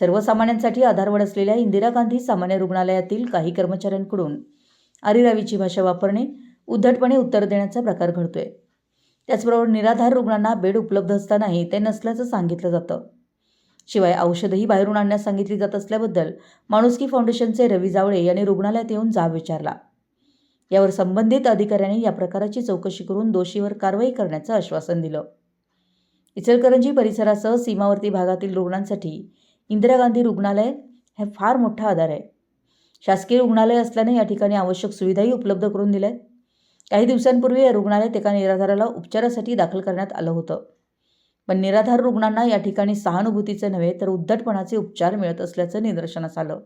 सर्वसामान्यांसाठी आधारवड असलेल्या इंदिरा गांधी सामान्य रुग्णालयातील काही कर्मचाऱ्यांकडून आरिरावीची भाषा वापरणे उद्धटपणे उत्तर देण्याचा प्रकार घडतोय. त्याचबरोबर निराधार रुग्णांना बेड उपलब्ध असतानाही ते नसल्याचं सांगितलं जातं. शिवाय औषधही बाहेरून आणण्यास सांगितली जात असल्याबद्दल माणुसकी फाउंडेशनचे रवी जावळे यांनी रुग्णालयात येऊन जाब विचारला. यावर संबंधित अधिकाऱ्यांनी या प्रकाराची चौकशी करून दोषीवर कारवाई करण्याचं आश्वासन दिलं. इचलकरंजी परिसरासह सीमावर्ती भागातील रुग्णांसाठी इंदिरा गांधी रुग्णालय हे फार मोठा आधार आहे. शासकीय रुग्णालय असल्याने या ठिकाणी आवश्यक सुविधाही उपलब्ध करून दिल्या आहेत काही दिवसांपूर्वी या रुग्णालयात एका निराधाराला उपचारासाठी दाखल करण्यात आलं होतं. पण निराधार रुग्णांना या ठिकाणी सहानुभूतीचे नव्हे तर उद्धटपणाचे उपचार मिळत असल्याचं निदर्शनास आलं.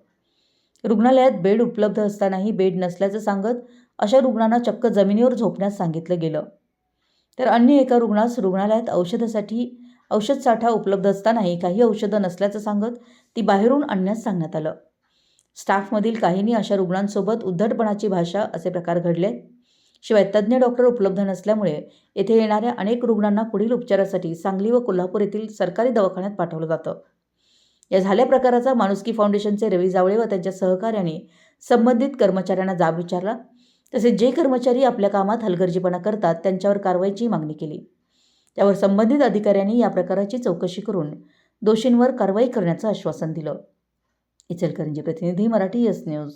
रुग्णालयात बेड उपलब्ध असतानाही बेड नसल्याचं सांगत अशा रुग्णांना चक्क जमिनीवर झोपण्यास सांगितलं गेलं. तर अन्य एका रुग्णास रुग्णालयात औषधासाठी औषध साठा उपलब्ध असतानाही काही औषधं नसल्याचं सांगत ती बाहेरून आणण्यास सांगण्यात आलं. स्टाफमधील काहींनी अशा रुग्णांसोबत उद्धटपणाची भाषा असे प्रकार घडले. शिवाय तज्ज्ञ डॉक्टर उपलब्ध नसल्यामुळे येथे येणाऱ्या अनेक रुग्णांना पुढील उपचारासाठी सांगली व कोल्हापूर येथील सरकारी दवाखान्यात पाठवलं जातं. या झाल्या प्रकाराचा माणुसकी फाउंडेशनचे रवी जावळे व त्यांच्या सहकार्याने संबंधित कर्मचाऱ्यांना जाब विचारला. तसेच जे कर्मचारी आपल्या कामात हलगर्जीपणा करतात त्यांच्यावर कारवाईची मागणी केली. त्यावर संबंधित अधिकाऱ्यांनी या प्रकाराची चौकशी करून दोषींवर कारवाई करण्याचं आश्वासन दिलं. इचलकरंजी प्रतिनिधी मराठी यस न्यूज.